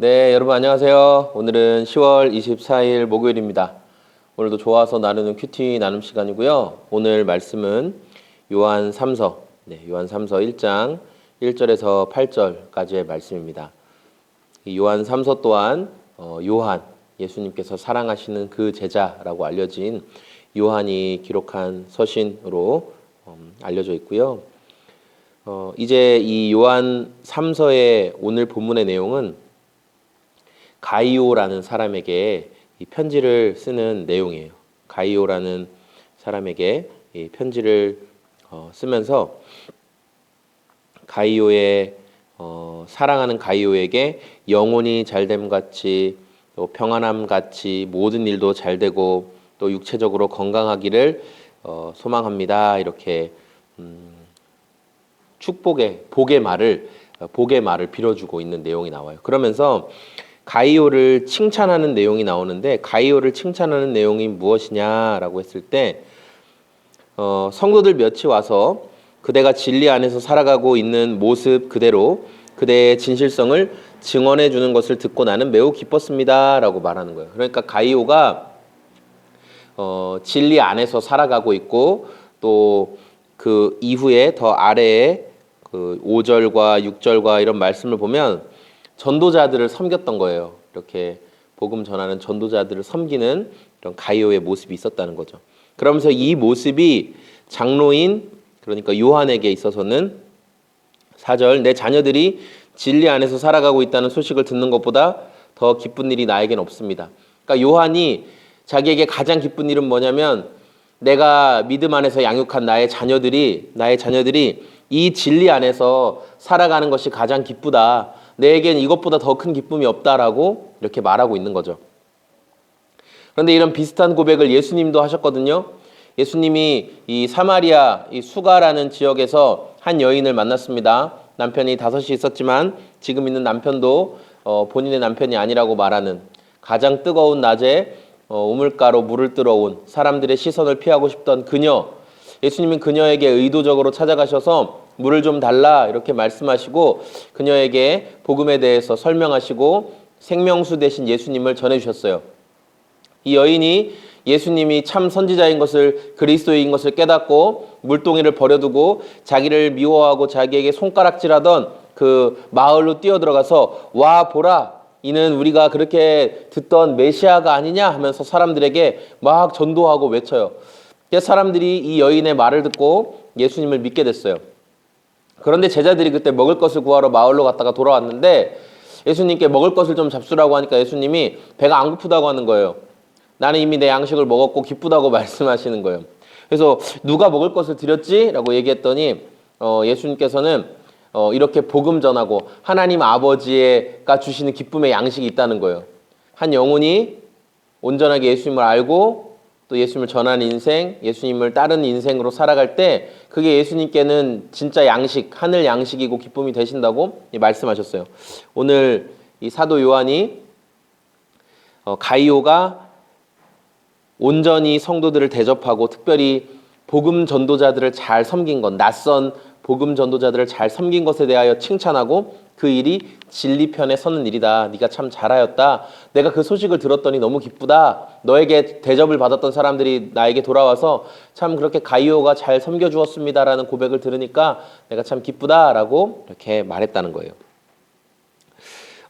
네, 여러분 안녕하세요. 오늘은 10월 24일 목요일입니다. 오늘도 좋아서 나누는 큐티 나눔 시간이고요. 오늘 말씀은 요한 3서, 네, 요한 3서 1장 1절에서 8절까지의 말씀입니다. 이 요한 3서 또한 어, 요한, 예수님께서 사랑하시는 그 제자라고 알려진 요한이 기록한 서신으로 음, 알려져 있고요. 어, 이제 이 요한 3서의 오늘 본문의 내용은 가이오라는 사람에게 이 편지를 쓰는 내용이에요. 가이오라는 사람에게 이 편지를 어, 쓰면서 가이오의 어, 사랑하는 가이오에게 영혼이 잘됨 같이 또 평안함 같이 모든 일도 잘 되고 또 육체적으로 건강하기를 어, 소망합니다. 이렇게 음, 축복의 복의 말을 어, 복의 말을 빌어주고 있는 내용이 나와요. 그러면서 가이오를 칭찬하는 내용이 나오는데 가이오를 칭찬하는 내용이 무엇이냐라고 했을 때 어, 성도들 몇이 와서 그대가 진리 안에서 살아가고 있는 모습 그대로 그대의 진실성을 증언해 주는 것을 듣고 나는 매우 기뻤습니다라고 말하는 거예요. 그러니까 가이오가 어, 진리 안에서 살아가고 있고 또 그 이후에 더 아래에 그 5절과 6절과 이런 말씀을 보면 전도자들을 섬겼던 거예요. 이렇게 복음 전하는 전도자들을 섬기는 이런 가이오의 모습이 있었다는 거죠. 그러면서 이 모습이 장로인 그러니까 요한에게 있어서는 사절 내 자녀들이 진리 안에서 살아가고 있다는 소식을 듣는 것보다 더 기쁜 일이 나에겐 없습니다. 그러니까 요한이 자기에게 가장 기쁜 일은 뭐냐면 내가 믿음 안에서 양육한 나의 자녀들이 나의 자녀들이 이 진리 안에서 살아가는 것이 가장 기쁘다. 내겐 이것보다 더 큰 기쁨이 없다라고 이렇게 말하고 있는 거죠. 그런데 이런 비슷한 고백을 예수님도 하셨거든요. 예수님이 이 사마리아 이 수가라는 지역에서 한 여인을 만났습니다. 남편이 다섯이 있었지만 지금 있는 남편도 어, 본인의 남편이 아니라고 말하는 가장 뜨거운 낮에 어, 우물가로 물을 들어온 사람들의 시선을 피하고 싶던 그녀. 예수님은 그녀에게 의도적으로 찾아가셔서 물을 좀 달라 이렇게 말씀하시고 그녀에게 복음에 대해서 설명하시고 생명수 대신 예수님을 전해주셨어요. 이 여인이 예수님이 참 선지자인 것을 그리스도인 것을 깨닫고 물동이를 버려두고 자기를 미워하고 자기에게 손가락질하던 그 마을로 뛰어들어가서 와 보라 이는 우리가 그렇게 듣던 메시아가 아니냐 하면서 사람들에게 막 전도하고 외쳐요. 사람들이 이 여인의 말을 듣고 예수님을 믿게 됐어요. 그런데 제자들이 그때 먹을 것을 구하러 마을로 갔다가 돌아왔는데 예수님께 먹을 것을 좀 잡수라고 하니까 예수님이 배가 안 고프다고 하는 거예요. 나는 이미 내 양식을 먹었고 기쁘다고 말씀하시는 거예요. 그래서 누가 먹을 것을 드렸지? 라고 얘기했더니 어, 예수님께서는 어, 이렇게 복음 전하고 하나님 아버지가 주시는 기쁨의 양식이 있다는 거예요. 한 영혼이 온전하게 예수님을 알고 또 예수님을 전하는 인생, 예수님을 따르는 인생으로 살아갈 때 그게 예수님께는 진짜 양식, 하늘 양식이고 기쁨이 되신다고 말씀하셨어요. 오늘 이 사도 요한이 어, 가이오가 온전히 성도들을 대접하고 특별히 복음 전도자들을 잘 섬긴 것, 낯선 복음 전도자들을 잘 섬긴 것에 대하여 칭찬하고 그 일이 진리 편에 서는 일이다. 네가 참 잘하였다. 내가 그 소식을 들었더니 너무 기쁘다. 너에게 대접을 받았던 사람들이 나에게 돌아와서 참 그렇게 가이오가 잘 섬겨 주었습니다라는 고백을 들으니까 내가 참 기쁘다라고 이렇게 말했다는 거예요.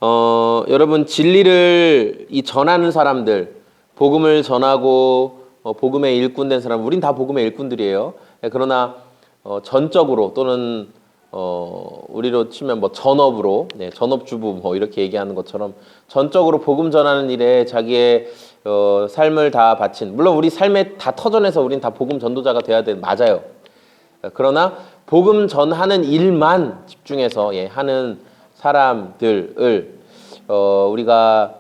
어, 여러분 진리를 이 전하는 사람들, 복음을 전하고 어, 복음의 일꾼 된 사람, 우린 다 복음의 일꾼들이에요. 예, 그러나 어, 전적으로 또는 어, 우리로 치면 뭐 전업으로, 네, 전업주부 뭐 이렇게 얘기하는 것처럼 전적으로 복음 전하는 일에 자기의 어, 삶을 다 바친, 물론 우리 삶에 다 터전해서 우린 다 복음 전도자가 돼야 돼, 맞아요. 그러나 복음 전하는 일만 집중해서 예, 하는 사람들을 어, 우리가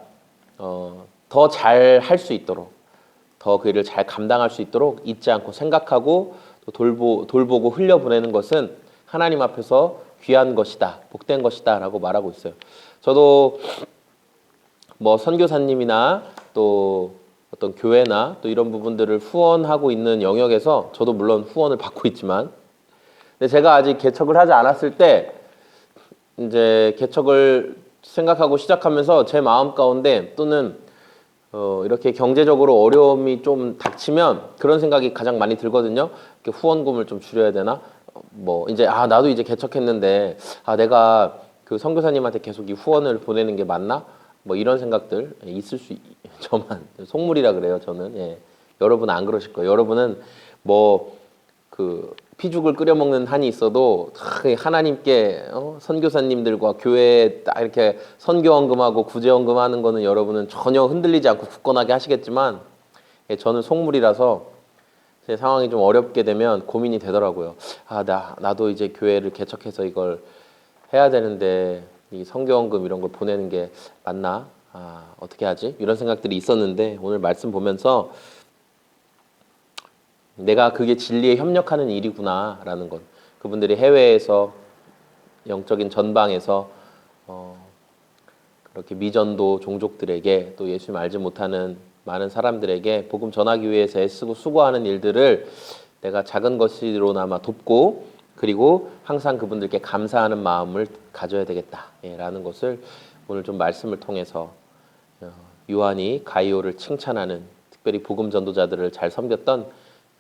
어, 더 잘 할 수 있도록 더 그 일을 잘 감당할 수 있도록 잊지 않고 생각하고 또 돌보, 돌보고 흘려보내는 것은 하나님 앞에서 귀한 것이다, 복된 것이다 라고 말하고 있어요. 저도 뭐 선교사님이나 또 어떤 교회나 또 이런 부분들을 후원하고 있는 영역에서 저도 물론 후원을 받고 있지만 근데 제가 아직 개척을 하지 않았을 때 이제 개척을 생각하고 시작하면서 제 마음 가운데 또는 어, 이렇게 경제적으로 어려움이 좀 닥치면 그런 생각이 가장 많이 들거든요. 후원금을 좀 줄여야 되나? 어, 뭐 이제 아 나도 이제 개척했는데 아 내가 그 선교사님한테 계속 이 후원을 보내는 게 맞나? 뭐 이런 생각들 있을 수 있- 저만 속물이라 그래요 저는 예. 여러분 안 그러실 거예요. 여러분은 뭐그 피죽을 끓여 먹는 한이 있어도 다 하나님께 어? 선교사님들과 교회에 딱 이렇게 선교원금하고 구제원금하는 거는 여러분은 전혀 흔들리지 않고 굳건하게 하시겠지만 예, 저는 속물이라서 제 상황이 좀 어렵게 되면 고민이 되더라고요. 아, 나 나도 이제 교회를 개척해서 이걸 해야 되는데 이 성교원금 이런 걸 보내는 게 맞나? 아, 어떻게 하지? 이런 생각들이 있었는데 오늘 말씀 보면서 내가 그게 진리에 협력하는 일이구나라는 것. 그분들이 해외에서 영적인 전방에서 어, 그렇게 미전도 종족들에게 또 예수님 알지 못하는 많은 사람들에게 복음 전하기 위해서 애쓰고 수고하는 일들을 내가 작은 것이로나마 돕고 그리고 항상 그분들께 감사하는 마음을 가져야 되겠다라는 것을 오늘 좀 말씀을 통해서 어, 요한이 가이오를 칭찬하는 특별히 복음 전도자들을 잘 섬겼던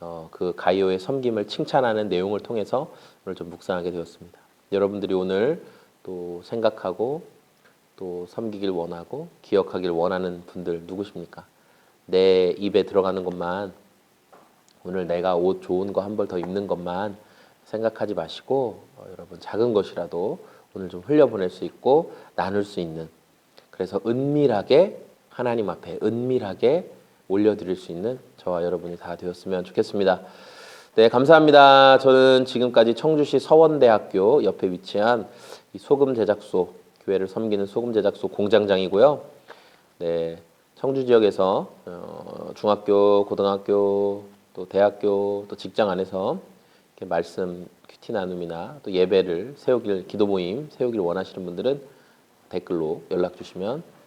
어, 그 가이오의 섬김을 칭찬하는 내용을 통해서 오늘 좀 묵상하게 되었습니다. 여러분들이 오늘 또 생각하고 또 섬기길 원하고 기억하길 원하는 분들 누구십니까? 내 입에 들어가는 것만 오늘 내가 옷 좋은 거 한 벌 더 입는 것만 생각하지 마시고 어, 여러분 작은 것이라도 오늘 좀 흘려보낼 수 있고 나눌 수 있는 그래서 은밀하게 하나님 앞에 은밀하게 올려드릴 수 있는 저와 여러분이 다 되었으면 좋겠습니다. 네, 감사합니다. 저는 지금까지 청주시 서원대학교 옆에 위치한 이 소금 제작소 교회를 섬기는 소금 제작소 공장장이고요. 네, 청주 지역에서 어, 중학교, 고등학교, 또 대학교, 또 직장 안에서 이렇게 말씀 큐티 나눔이나 또 예배를 세우길 기도 모임 세우길 원하시는 분들은 댓글로 연락 주시면 어,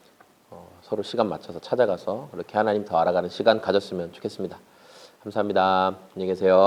서로 시간 맞춰서 찾아가서 그렇게 하나님 더 알아가는 시간 가졌으면 좋겠습니다. 감사합니다. 안녕히 계세요.